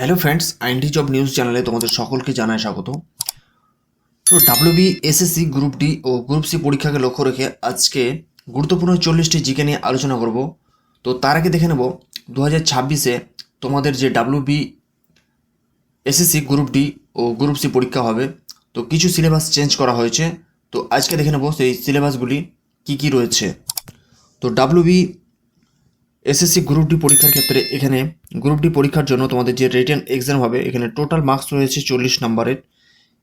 Hello friends আইনটি job news চ্যানেলে তোমাদের সকলকে জানায় স্বাগত। তো ডাব্লিউবি এসএসসি গ্রুপ ডি ও গ্রুপ সি পরীক্ষাকে লক্ষ্য রেখে আজকে গুরুত্বপূর্ণ চল্লিশটি জিকে নিয়ে আলোচনা করব। তো তার আগে দেখে নেব দু হাজার ছাব্বিশে তোমাদের যে ডাব্লিউবি এসএসসি গ্রুপ ডি ও গ্রুপ সি পরীক্ষা হবে, তো কিছু সিলেবাস চেঞ্জ করা হয়েছে। তো আজকে দেখে নেব সেই সিলেবাসগুলি কী কী রয়েছে। তো ডাব্লিউবি এসএসসি গ্রুপ ডি পরীক্ষার ক্ষেত্রে এখানে গ্রুপ ডি পরীক্ষার জন্য তোমাদের যে রিটেন এক্সাম হবে, এখানে টোটাল মার্কস রয়েছে চল্লিশ নম্বরের।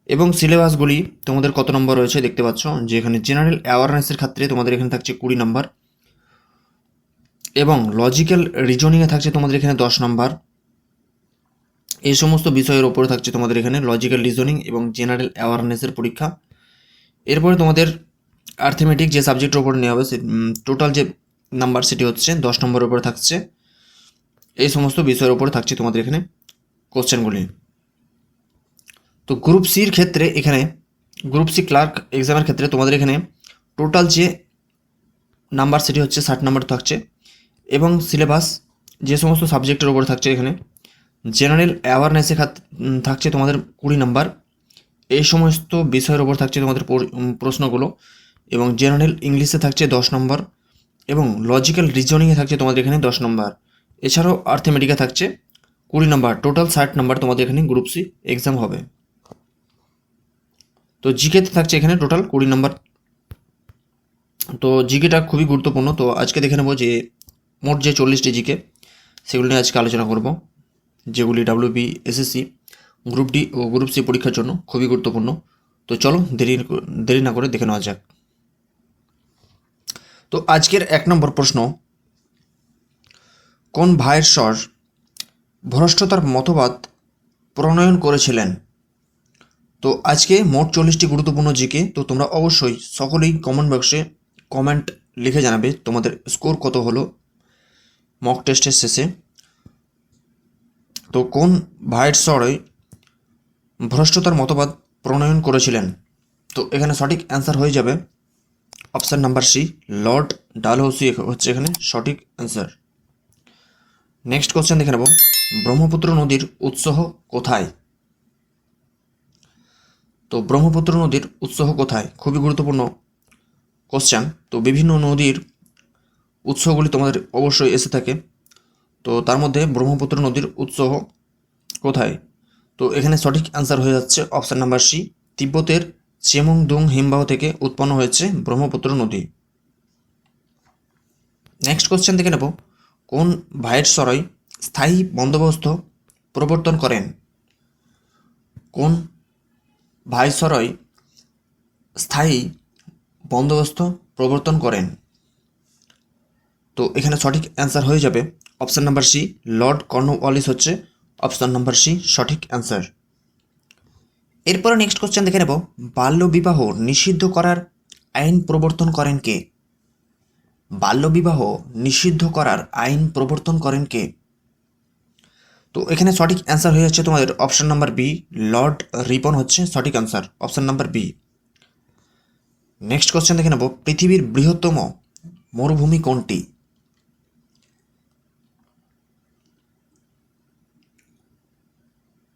এবং সিলেবাসগুলি তোমাদের কত নম্বর রয়েছে দেখতে পাচ্ছ, যে এখানে জেনারেল অ্যাওয়ারনেসের ক্ষেত্রে তোমাদের এখানে থাকছে কুড়ি নম্বর। এবং লজিক্যাল রিজনিংয়ে থাকছে তোমাদের এখানে দশ নম্বর। এই সমস্ত বিষয়ের ওপরে থাকছে তোমাদের এখানে লজিক্যাল রিজনিং এবং জেনারেল অ্যাওয়ারনেসের পরীক্ষা। এরপরে তোমাদের আর্থমেটিক যে সাবজেক্টের ওপর নেওয়া হবে, সে টোটাল যে নাম্বার সেটি হচ্ছে দশ নম্বরের উপরে থাকছে। এই সমস্ত বিষয়ের উপরে থাকছে তোমাদের এখানে কোশ্চেনগুলি। তো গ্রুপ সির ক্ষেত্রে এখানে গ্রুপ সি ক্লার্ক এক্সামের ক্ষেত্রে তোমাদের এখানে টোটাল যে নাম্বার সেটি হচ্ছে ষাট নাম্বার থাকছে এবং সিলেবাস যে সমস্ত সাবজেক্টের উপরে থাকছে এখানে জেনারেল অ্যাওয়ারনেসে থাকছে তোমাদের কুড়ি নাম্বার। এই সমস্ত বিষয়ের ওপর থাকছে তোমাদের পর- প্রশ্নগুলো এবং জেনারেল ইংলিশে থাকছে দশ নম্বর। এবং লজিক্যাল রিজনিংয়ে থাকছে তোমাদের এখানে দশ নম্বর এছাড়াও আর্থমেটিকা থাকছে কুড়ি নম্বর টোটাল ষাট নম্বর তোমাদের এখানে গ্রুপ সি এক্সাম হবে। তো জিকেতে থাকছে এখানে টোটাল কুড়ি নম্বর তো জিকেটা খুবই গুরুত্বপূর্ণ। তো আজকে দেখে নেব যে মোট যে চল্লিশটি জিকে সেগুলো নিয়ে আজকে আলোচনা করব, যেগুলি ডাব্লিউবি এসএসসি গ্রুপ ডি ও গ্রুপ সি পরীক্ষার জন্য খুবই গুরুত্বপূর্ণ। তো চলো দেরি দেরি না করে দেখে নেওয়া যাক। তো আজকের এক নম্বর প্রশ্ন, কোন ভাইয়ের স্বর ভ্রষ্টতার মতবাদ প্রণয়ন করেছিলেন? তো আজকে মোট চল্লিশটি গুরুত্বপূর্ণ জিকে, তো তোমরা অবশ্যই সকলেই কমেন্ট বক্সে কমেন্ট লিখে জানাবে তোমাদের স্কোর কত হলো মক টেস্টের শেষে। তো কোন ভাইয়ের স্বরে ভ্রষ্টতার মতবাদ প্রণয়ন করেছিলেন? তো এখানে সঠিক অ্যান্সার হয়ে যাবে। Option number C, Lord Dalhousie হচ্ছে এখানে সঠিক অ্যান্সার নেক্সট কোশ্চেন দেখে নেব। ব্রহ্মপুত্র নদীর উৎসহ কোথায়? তো ব্রহ্মপুত্র নদীর উৎসহ কোথায়? খুবই গুরুত্বপূর্ণ কোশ্চেন তো বিভিন্ন নদীর উৎসগুলি তোমাদের অবশ্যই এসে থাকে। তো তার মধ্যে ব্রহ্মপুত্র নদীর উৎসহ কোথায়? তো এখানে সঠিক অ্যান্সার হয়ে যাচ্ছে অপশান নাম্বার সি, তিব্বতের চেমুংদুং হিমবাহ থেকে উৎপন্ন হয়েছে ব্রহ্মপুত্র নদী। নেক্সট কোশ্চেন দেখে নেব। কোন ভাইয়ের সরয় স্থায়ী বন্দোবস্ত প্রবর্তন করেন? কোন ভাইসরয় স্থায়ী বন্দোবস্ত প্রবর্তন করেন? তো এখানে সঠিক অ্যান্সার হয়ে যাবে। Option number C Lord Cornwallis হচ্ছে অপশান নাম্বার সি সঠিক অ্যান্সার এরপরে নেক্সট কোশ্চেন দেখে নেব। বাল্যবিবাহ নিষিদ্ধ করার আইন প্রবর্তন করেন কে? বাল্যবিবাহ নিষিদ্ধ করার আইন প্রবর্তন করেন কে? তো এখানে সঠিক অ্যান্সার হয়ে যাচ্ছে তোমাদের option number B Lord Ripon হচ্ছে সঠিক answer option number B next question দেখে নেব, পৃথিবীর বৃহত্তম মরুভূমি কোনটি?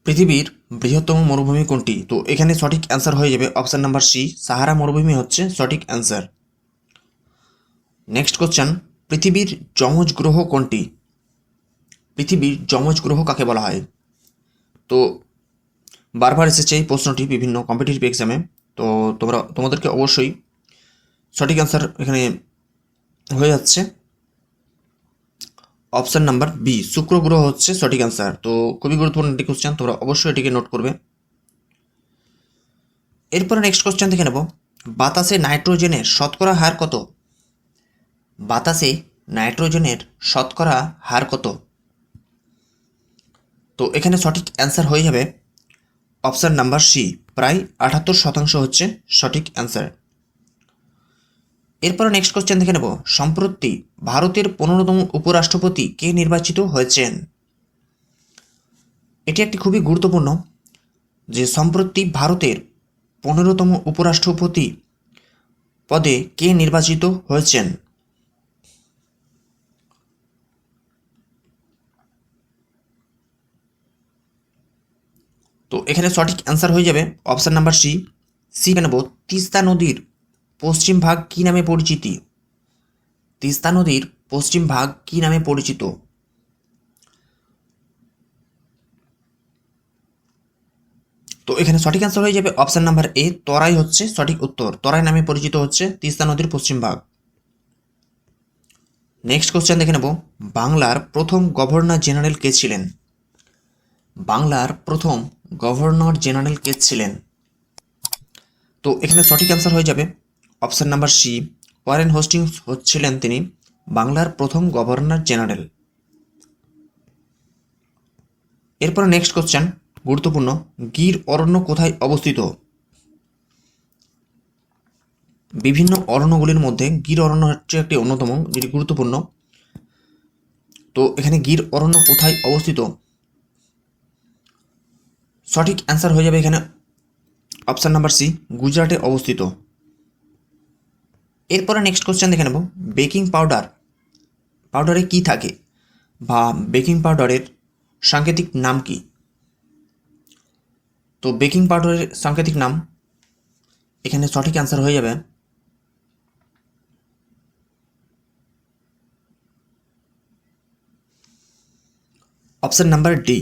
পৃথিবীর বৃহত্তম মরুভূমি কোনটি? তো এখানে সঠিক অ্যান্সার হয়ে যাবে অপশন নাম্বার সি সাহারা মরুভূমি হচ্ছে সঠিক অ্যান্সার নেক্সট কোশ্চেন পৃথিবীর যমজ গ্রহ কোনটি? পৃথিবীর যমজ গ্রহ কাকে বলা হয়? তো বারবার এসেছে এই প্রশ্নটি বিভিন্ন কম্পিটিটিভ এক্সামে তো তোমরা, তোমাদেরকে অবশ্যই সঠিক অ্যান্সার এখানে হয়ে যাচ্ছে। অপশান নাম্বার বি শুক্র গ্রহ হচ্ছে সঠিক অ্যান্সার তো খুবই গুরুত্বপূর্ণ একটি কোশ্চেন তোমরা অবশ্যই এটিকে নোট করবে। এরপরে নেক্সট কোশ্চেন দেখে নেব। বাতাসে নাইট্রোজেনের শতকরা হার কত? বাতাসে নাইট্রোজেনের শতকরা হার কত? তো এখানে সঠিক অ্যান্সার হয়ে যাবে। অপশান নাম্বার সি প্রায় আটাত্তর শতাংশ হচ্ছে সঠিক অ্যান্সার এরপর নেক্সট কোশ্চেন দেখে নেব। সম্প্রতি ভারতের পনেরোতম উপরাষ্ট্রপতি কে নির্বাচিত হয়েছেন? এটি একটি খুবই গুরুত্বপূর্ণ যে সম্প্রতি ভারতের পনেরোতম উপরাষ্ট্রপতি পদে কে নির্বাচিত হয়েছেন? তো এখানে সঠিক অ্যান্সার হয়ে যাবে। অপশান নাম্বার সি সি নেব। তিস্তা নদীর পশ্চিম ভাগ কী নামে পরিচিতি? তিস্তা নদীর পশ্চিম ভাগ কী নামে পরিচিত? তো এখানে সঠিক অ্যান্সার হয়ে যাবে অপশান নাম্বার এ তরাই হচ্ছে সঠিক উত্তর। তরাই নামে পরিচিত হচ্ছে তিস্তা নদীর পশ্চিম ভাগ। নেক্সট কোশ্চেন দেখে নেব। বাংলার প্রথম গভর্নর জেনারেল কে ছিলেন? বাংলার প্রথম গভর্নর জেনারেল কে ছিলেন? তো এখানে সঠিক অ্যান্সার হয়ে যাবে option number C, Warren Hastings হচ্ছিলেন তিনি বাংলার প্রথম গভর্নর জেনারেল। এরপর নেক্সট কোশ্চেন, গুরুত্বপূর্ণ, গির অরণ্য কোথায় অবস্থিত? বিভিন্ন অরণ্যগুলির মধ্যে গির অরণ্য হচ্ছে একটি অন্যতম, যেটি গুরুত্বপূর্ণ। তো এখানে গির অরণ্য কোথায় অবস্থিত? সঠিক অ্যান্সার হয়ে যাবে এখানে। অপশান নাম্বার সি, গুজরাটে অবস্থিত। এরপরে নেক্সট কোশ্চেন দেখে নেব। বেকিং পাউডার পাউডারে কি থাকে? বা বেকিং পাউডারের সাংকেতিক নাম কি? তো বেকিং পাউডারের সাংকেতিক নাম এখানে সঠিক অ্যান্সার হয়ে যাবে। Option number D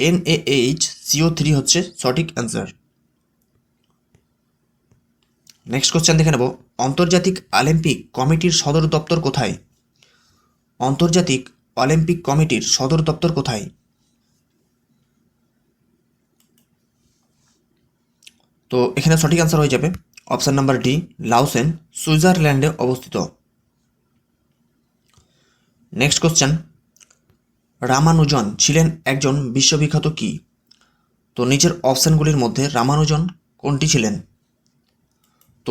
N H C O three হচ্ছে সঠিক অ্যান্সার নেক্সট কোশ্চেন দেখে নেব। আন্তর্জাতিক অলিম্পিক কমিটির সদর দপ্তর কোথায়? আন্তর্জাতিক অলিম্পিক কমিটির সদর দপ্তর কোথায়? তো এখানে সঠিক অ্যান্সার হয়ে যাবে। অপশান নাম্বার ডি লাউসেন, সুইজারল্যান্ডে অবস্থিত। নেক্সট কোশ্চেন রামানুজন ছিলেন একজন বিশ্ববিখ্যাত কি? তো নিচের অপশানগুলির মধ্যে রামানুজন কোনটি ছিলেন?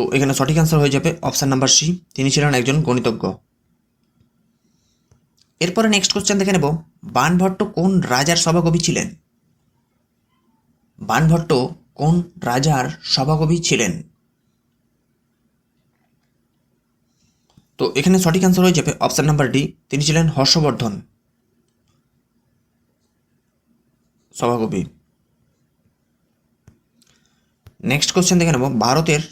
তো এখানে সঠিক অ্যান্সার হয়ে যাবে অপশান নাম্বার সি তিনি ছিলেন একজন গণিতজ্ঞ। এরপরে নেক্সট কোশ্চেন দেখে নেব। বানভট্ট কোন রাজার সভাকবি ছিলেন? বানভট্ট কোন রাজার সভাকবি ছিলেন? তো এখানে সঠিক অ্যান্সার হয়ে যাবে অপশান নাম্বার ডি তিনি ছিলেন হর্ষবর্ধন সভাকবি। নেক্সট কোশ্চেন দেখে নেব। ভারতের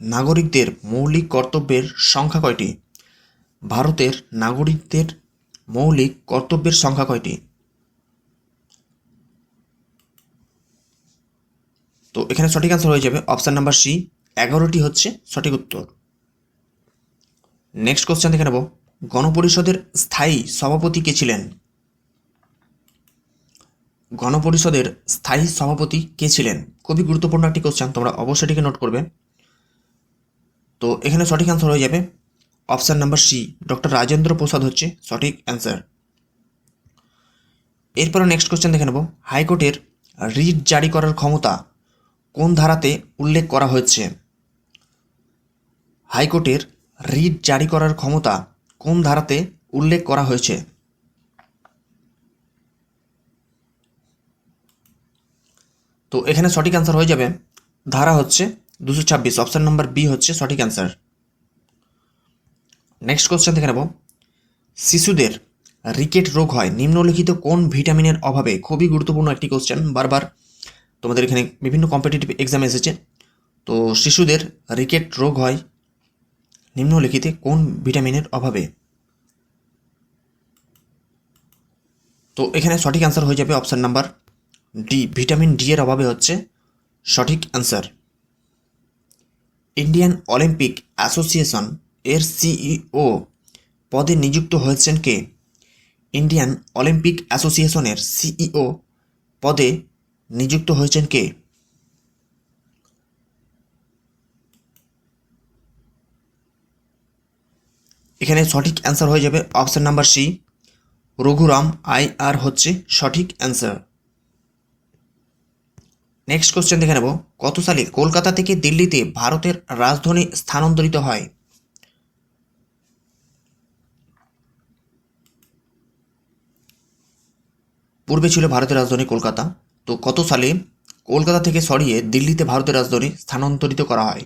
নাগরিকদের মৌলিক কর্তব্যের সংখ্যা কয়টি? ভারতের নাগরিকদের মৌলিক কর্তব্যের সংখ্যা কয়টি? তো এখানে সঠিক অ্যান্সার হয়ে যাবে। অপশান নাম্বার সি এগারোটি হচ্ছে সঠিক উত্তর। নেক্সট কোশ্চেন দেখে নেব। গণপরিষদের স্থায়ী সভাপতি কে ছিলেন? গণপরিষদের স্থায়ী সভাপতি কে ছিলেন? খুবই গুরুত্বপূর্ণ একটি কোশ্চেন তোমরা অবশ্যই এটিকে নোট করবে। তো এখানে সঠিক অ্যান্সার হয়ে যাবে। Option number C doctor Rajendra Prasad হচ্ছে সঠিক অ্যান্সার এরপরে নেক্সট কোশ্চেন দেখে নেব। হাইকোর্টের রিট জারি করার ক্ষমতা কোন ধারাতে উল্লেখ করা হয়েছে? হাইকোর্টের রিট জারি করার ক্ষমতা কোন ধারাতে উল্লেখ করা হয়েছে? তো এখানে সঠিক অ্যান্সার হয়ে যাবে। ধারা হচ্ছে দুশো ছাব্বিশ। অপশান নম্বর বি হচ্ছে সঠিক অ্যান্সার নেক্সট কোশ্চেন দেখে নেব। শিশুদের রিকেট রোগ হয়, নিম্নলিখিত কোন ভিটামিনের অভাবে? খুবই গুরুত্বপূর্ণ একটি কোশ্চেন বারবার তোমাদের এখানে বিভিন্ন কম্পিটিটিভ এক্সাম এসেছে। তো শিশুদের রিকেট রোগ হয়, নিম্নলিখিতে কোন ভিটামিনের অভাবে? তো এখানে সঠিক অ্যান্সার হয়ে যাবে option number D vitamin D এর অভাবে হচ্ছে সঠিক অ্যান্সার ইন্ডিয়ান অলিম্পিক অ্যাসোসিয়েশন এর সিইও পদে নিযুক্ত হয়েছেন কে? ইন্ডিয়ান অলিম্পিক অ্যাসোসিয়েশনের সিইও পদে নিযুক্ত হয়েছেন কে? এখানে সঠিক অ্যান্সার হয়ে যাবে option number C. Raghuram I R হচ্ছে সঠিক অ্যান্সার। নেক্সট কোশ্চেন দেখে নেব। কত সালে কলকাতা থেকে দিল্লিতে ভারতের রাজধানী স্থানান্তরিত হয়? পূর্বে ছিল ভারতের রাজধানী কলকাতা। তো কত সালে কলকাতা থেকে সরিয়ে দিল্লিতে ভারতের রাজধানী স্থানান্তরিত করা হয়?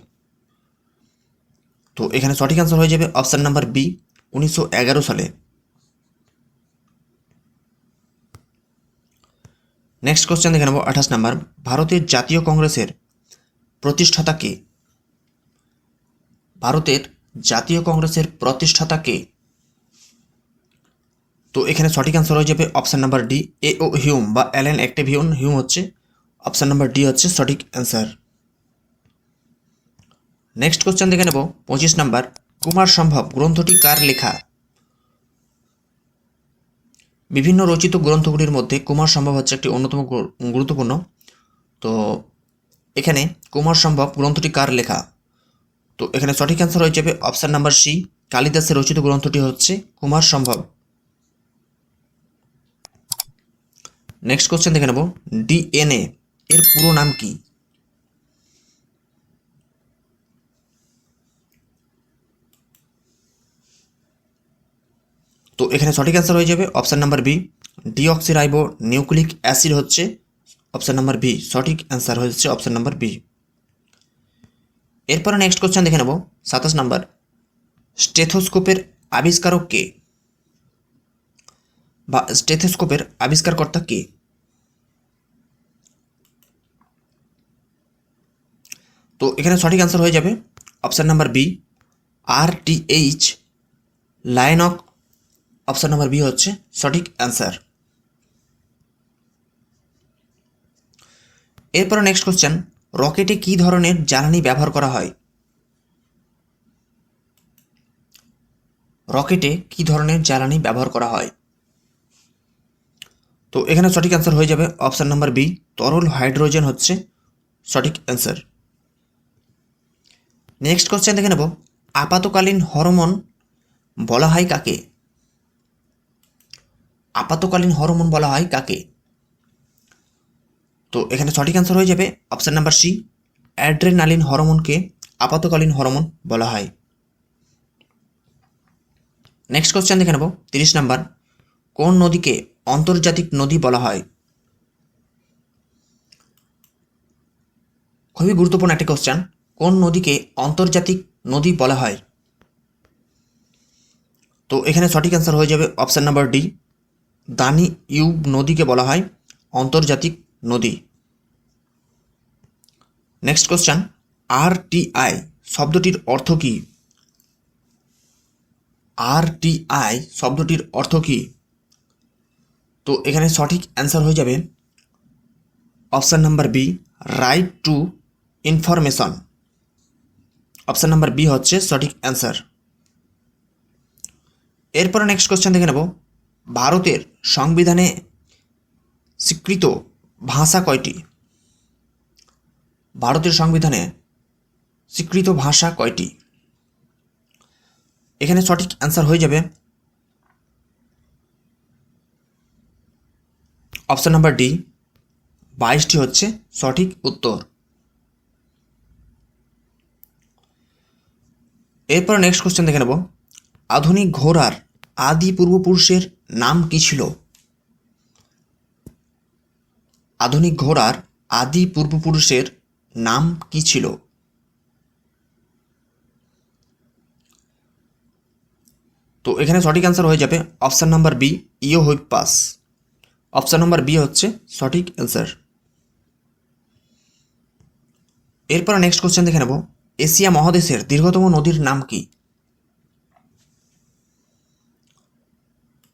তো এখানে সঠিক অ্যান্সার হয়ে যাবে অপশান নাম্বার বি উনিশশো এগারো সালে। নেক্সট কোশ্চেন দেখে নেব, আঠাশ নাম্বার। ভারতের জাতীয় কংগ্রেসের প্রতিষ্ঠাতা কে? ভারতের জাতীয় কংগ্রেসের প্রতিষ্ঠাতা কে? তো এখানে সঠিক অ্যান্সার হয়ে যাবে option number D A O Hume বা অ্যালেন অ্যাক্টিভিউন হিউম হচ্ছে অপশান নাম্বার ডি হচ্ছে সঠিক অ্যান্সার নেক্সট কোশ্চেন দেখে নেব, পঁচিশ নাম্বার। কুমার সম্ভব, গ্রন্থটি কার লেখা? বিভিন্ন রচিত গ্রন্থগুলির মধ্যে কুমার সম্ভব হচ্ছে একটি অন্যতম গুরুত্বপূর্ণ। তো এখানে কুমার সম্ভব গ্রন্থটি কার লেখা? তো এখানে সঠিক অ্যান্সার হয়ে যাবে অপশান নাম্বার সি কালিদাসের রচিত গ্রন্থটি হচ্ছে কুমার সম্ভব। নেক্সট কোশ্চেন দেখে নেব। ডিএনএ এর পুরো নাম কি? এখানে সঠিক অ্যান্সার হয়ে যাবে option number B deoxyribonucleic acid হচ্ছে অপশান নাম্বার বি সঠিক অ্যান্সার হচ্ছে অপশান নাম্বার বি এরপরে নেক্সট কোশ্চেন দেখে নেব, সাতাশ নাম্বার স্টেথোস্কোপের আবিষ্কারক কে? বা স্টেথোস্কোপের আবিষ্কারকর্তা কে? তো এখানে সঠিক অ্যান্সার হয়ে যাবে option number B R T H লাইনক option number B হচ্ছে সঠিক অ্যান্সার। এরপরে নেক্সট কোশ্চেন, রকেটে কী ধরনের জ্বালানি ব্যবহার করা হয়? রকেটে কী ধরনের জ্বালানি ব্যবহার করা হয়? তো এখানে সঠিক অ্যান্সার হয়ে যাবে অপশান নাম্বার বি, তরল হাইড্রোজেন হচ্ছে সঠিক অ্যান্সার। নেক্সট কোশ্চেন দেখে নেব, আপাতকালীন হরমোন বলা হয় কাকে? আপাতকালীন হরমোন বলা হয় কাকে? তো এখানে সঠিক অ্যান্সার হয়ে যাবে অপশান নাম্বার সি অ্যাড্রেনালিন হরমোনকে আপাতকালীন হরমোন বলা হয়। নেক্সট কোশ্চেন দেখে নেব, তিরিশ নাম্বার, কোন নদীকে আন্তর্জাতিক নদী বলা হয়? খুবই গুরুত্বপূর্ণ একটি কোশ্চেন কোন নদীকে আন্তর্জাতিক নদী বলা হয়? তো এখানে সঠিক অ্যান্সার হয়ে যাবে option number D Danube নদীকে বলা হয় আন্তর্জাতিক নদী। নেক্সট কোশ্চেন আই শব্দটির অর্থ কী? আর টি আই শব্দটির অর্থ কী? তো এখানে সঠিক অ্যান্সার হয়ে যাবে option number B right to information option number B হচ্ছে সঠিক অ্যান্সার এরপরে নেক্সট কোশ্চেন দেখে নেব। ভারতের সংবিধানে স্বীকৃত ভাষা কয়টি? ভারতের সংবিধানে স্বীকৃত ভাষা কয়টি? এখানে সঠিক অ্যান্সার হয়ে যাবে। অপশন নাম্বার ডি বাইশটি হচ্ছে সঠিক উত্তর। এরপর নেক্সট কোশ্চেন দেখে নেব। আধুনিক ঘোড়ার আদি পূর্বপুরুষের নাম কি ছিল? আধুনিক ঘোড়ার আদি পূর্বপুরুষের নাম কি ছিল? তো এখানে সঠিক অ্যান্সার হয়ে যাবে অপশান নাম্বার বি ইও পাস অপশান নাম্বার বি হচ্ছে সঠিক অ্যান্সার এরপর নেক্সট কোশ্চেন দেখে নেব। এশিয়া মহাদেশের দীর্ঘতম নদীর নাম কি?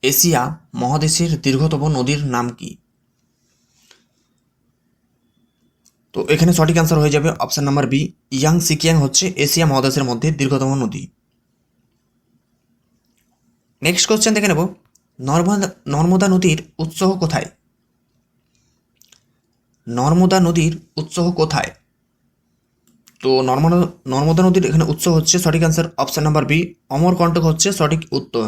এশিয়া মহাদেশের দীর্ঘতম নদীর নাম কি? তো এখানে সঠিক অ্যান্সার হয়ে যাবে option number B Yang Tsekiang হচ্ছে এশিয়া মহাদেশের মধ্যে দীর্ঘতম নদী। নেক্সট কোশ্চেন দেখে নেব। নর্মদা নর্মদা নদীর উৎস কোথায়? নর্মদা নদীর উৎস কোথায়? তো নর্মদা নর্মদা নদীর এখানে উৎস হচ্ছে সঠিক answer option number B Amarkantak হচ্ছে সঠিক উত্তর।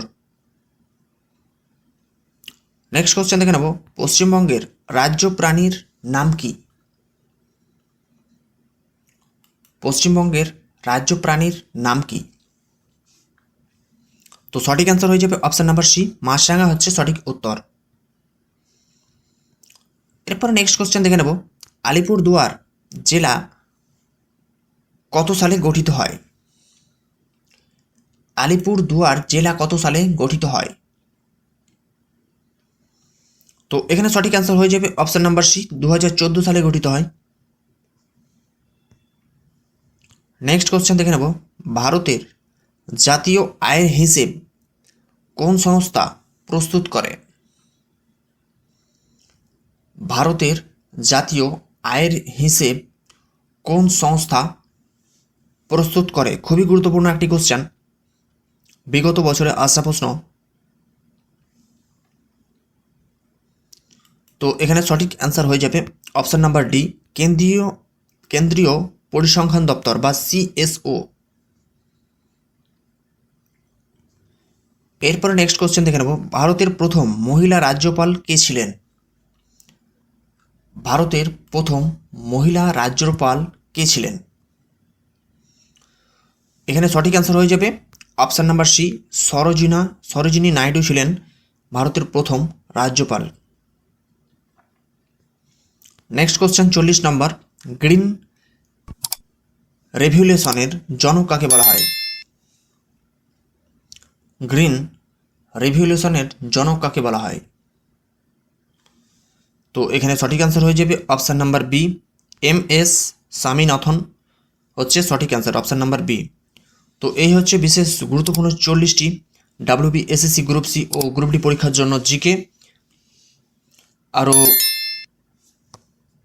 নেক্সট কোশ্চেন দেখে নেব। পশ্চিমবঙ্গের রাজ্য প্রাণীর নাম কি? পশ্চিমবঙ্গের রাজ্য প্রাণীর নাম কি? তো সঠিক অ্যান্সার হয়ে যাবে অপশান নাম্বার সি মাছরাঙা হচ্ছে সঠিক উত্তর। এরপর নেক্সট কোশ্চেন দেখে নেব। আলিপুর দুয়ার জেলা কত সালে গঠিত হয়? আলিপুর দুয়ার জেলা কত সালে গঠিত হয়? তো এখানে সঠিক অ্যান্সার হয়ে যাবে অপশন নাম্বার সি দু হাজার চোদ্দ সালে গঠিত হয়। নেক্সট কোশ্চেন দেখে নেব। ভারতের জাতীয় আয়ের হিসেব কোন সংস্থা প্রস্তুত করে? ভারতের জাতীয় আয়ের হিসেব কোন সংস্থা প্রস্তুত করে? খুবই গুরুত্বপূর্ণ একটি কোশ্চেন বিগত বছরে আসা প্রশ্ন তো এখানে সঠিক অ্যান্সার হয়ে যাবে অপশন নাম্বার ডি কেন্দ্রীয় কেন্দ্রীয় পরিসংখ্যান দপ্তর বা সিএসও এরপরে নেক্সট কোশ্চেন দেখে নেব। ভারতের প্রথম মহিলা রাজ্যপাল কে ছিলেন? ভারতের প্রথম মহিলা রাজ্যপাল কে ছিলেন? এখানে সঠিক অ্যান্সার হয়ে যাবে। Option number C Sarojini, Sarojini Naidu ছিলেন ভারতের প্রথম রাজ্যপাল। নেক্সট কোশ্চেন চল্লিশ নম্বর গ্রিন রেভলিউশনের জনক কাকে বলা হয়? গ্রিন রেভলিউশনের জনক কাকে বলা হয়? তো এখানে সঠিক অ্যান্সার হয়ে যাবে option number B M S Swaminathan হচ্ছে সঠিক অ্যান্সার অপশান নাম্বার বি তো এই হচ্ছে বিশেষ গুরুত্বপূর্ণ চল্লিশটি ডাব্লিউবি এসএসসি গ্রুপ সি ও গ্রুপ ডি পরীক্ষার জন্য জিকে আরও